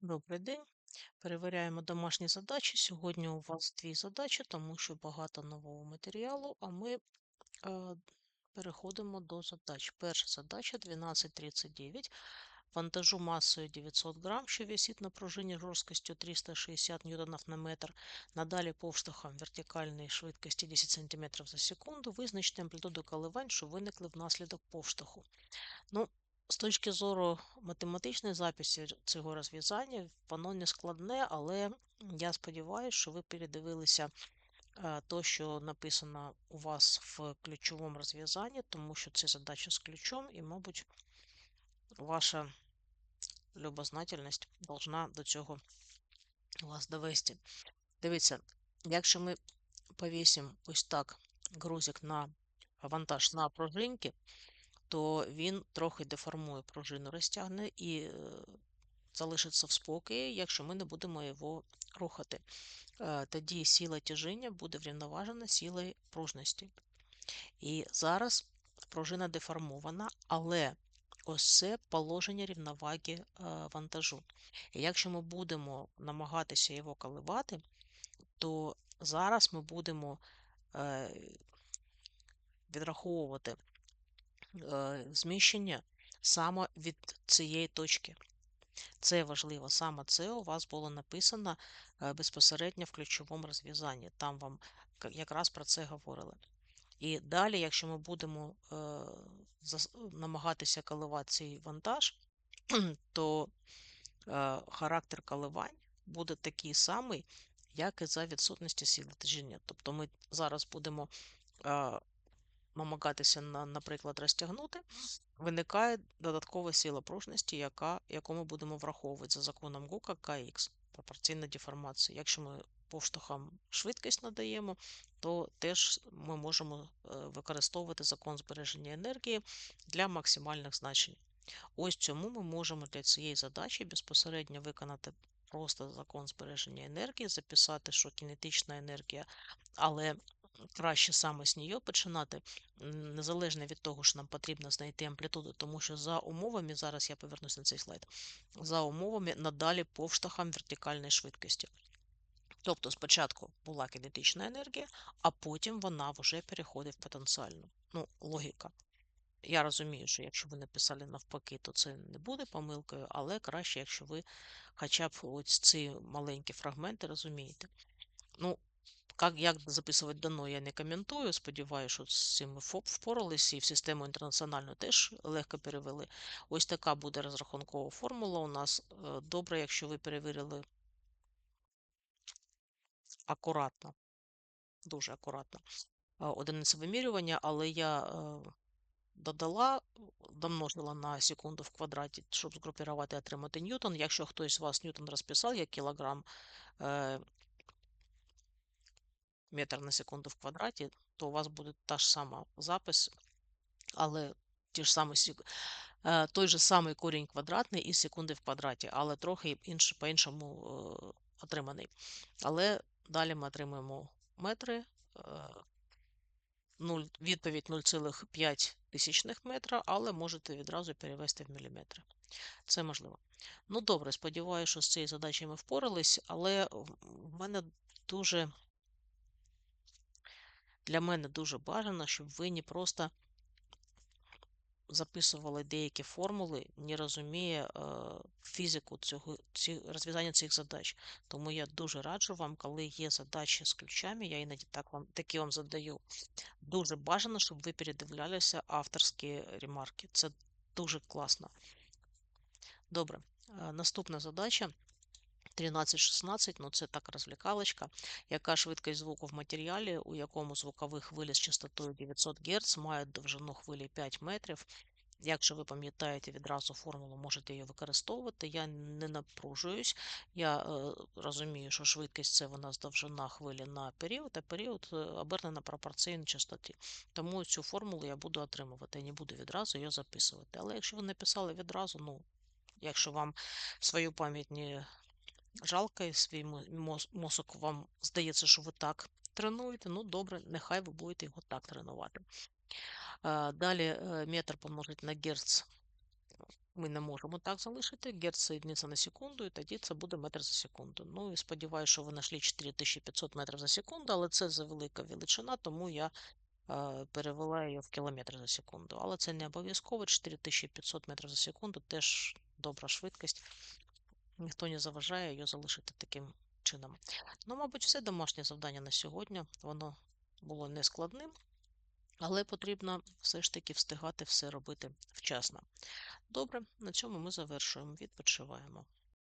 Добрий день. Перевіряємо домашні задачі. Сьогодні у вас дві задачі, тому що багато нового матеріалу, а ми е, переходимо до задач. Перша задача 1239. Вантажу масою 900 грам, що висить на пружині жорсткістю 360 ньютонів на метр. Надалі повштовхом вертикальної швидкості 10 см за секунду. Визначте амплітуду коливань, що виникли внаслідок повштовху. Ну, з точки зору математичної записі цього розв'язання, воно не складне, але я сподіваюся, що ви передивилися е, то, що написано у вас в ключовому розв'язанні, тому що це задача з ключом, і, мабуть, ваша любознательність должна до цього вас довести. Дивіться, якщо ми повісимо ось так грузик на вантаж на пружинки, то він трохи деформує пружину, розтягне і е, залишиться в спокої, якщо ми не будемо його рухати. Е, тоді сила тяжіння буде врівноважена силою пружності. І зараз пружина деформована, але ось це положення рівноваги е, вантажу. І якщо ми будемо намагатися його коливати, то зараз ми будемо відраховувати зміщення саме від цієї точки. Це важливо, саме це у вас було написано безпосередньо в ключовому розв'язанні. Там вам якраз про це говорили. І далі, якщо ми будемо е, намагатися коливати цей вантаж, то е, характер коливань буде такий самий, як і за відсутності сили тяжіння. Тобто ми зараз будемо е, намагатися, на, наприклад, розтягнути, виникає додаткова сила пружності, яка, яку ми будемо враховувати за законом Гука КХ, пропорційна деформація. Якщо ми поштовхам швидкість надаємо, то теж ми можемо е, використовувати закон збереження енергії для максимальних значень. Ось цьому ми можемо для цієї задачі безпосередньо виконати просто закон збереження енергії, записати, що кінетична енергія, але краще саме з нього починати, незалежно від того, що нам потрібно знайти амплітуду, тому що за умовами, зараз я повернусь на цей слайд, за умовами надалі повштахам вертикальної швидкості. Тобто спочатку була кінетична енергія, а потім вона вже переходить в потенціальну. Ну, логіка. Я розумію, що якщо ви написали навпаки, то це не буде помилкою, але краще, якщо ви хоча б ось ці маленькі фрагменти розумієте. Ну, як, як записувати дано, я не коментую. Сподіваюся, що з цим впорались і в систему інтернаціональну теж легко перевели. Ось така буде розрахункова формула у нас. Е, добре, якщо ви перевірили акуратно, дуже акуратно одиниці вимірювання, але я е, додала, домножила на секунду в квадраті, щоб згрупувати отримати ньютон. Якщо хтось з вас ньютон розписав, як кілограм е, метр на секунду в квадраті, то у вас буде та ж сама запис, але ті ж самі, той же самий корінь квадратний із секунди в квадраті, але трохи інш, по-іншому е, отриманий. Але далі ми отримуємо метри. 0, е, відповідь 0,5 тисячних метра, але можете відразу перевести в міліметри. Це можливо. Ну, добре, сподіваюся, що з цією задачею ми впорались, але в мене дуже для мене дуже бажано, щоб ви не просто записували деякі формули, не розуміє е, фізику цього, ці, розв'язання цих задач. Тому я дуже раджу вам, коли є задачі з ключами, я іноді так вам, такі вам задаю. Дуже бажано, щоб ви передивлялися авторські ремарки. Це дуже класно. Добре, е, наступна задача. 1316, ну це так розвлікалочка, яка швидкість звуку в матеріалі, у якому звуковий хвилі з частотою 900 Гц мають довжину хвилі 5 метрів. Якщо ви пам'ятаєте відразу формулу, можете її використовувати. Я не напружуюсь, я е, розумію, що швидкість це вона з довжина хвилі на період, а період е, обернена пропорційно частоті. Тому цю формулу я буду отримувати, я не буду відразу її записувати. Але якщо ви написали відразу, ну, якщо вам свою пам'ять не жалко, і свій мозок вам здається, що ви так тренуєте. Ну, добре, нехай ви будете його так тренувати. Далі е, метр помножити на герц Ми не можемо так залишити. Герц соєдниться на секунду, і тоді це буде метр за секунду. Ну і сподіваюся, що ви знайшли 4500 метрів за секунду, але це за велика величина, тому я е, перевела її в кілометри за секунду. Але це не обов'язково. 4500 метрів за секунду теж добра швидкість. Ніхто не заважає його залишити таким чином. Ну, мабуть, все домашнє завдання на сьогодні. Воно було нескладним, але потрібно все ж таки встигати все робити вчасно. Добре, на цьому ми завершуємо. Відпочиваємо.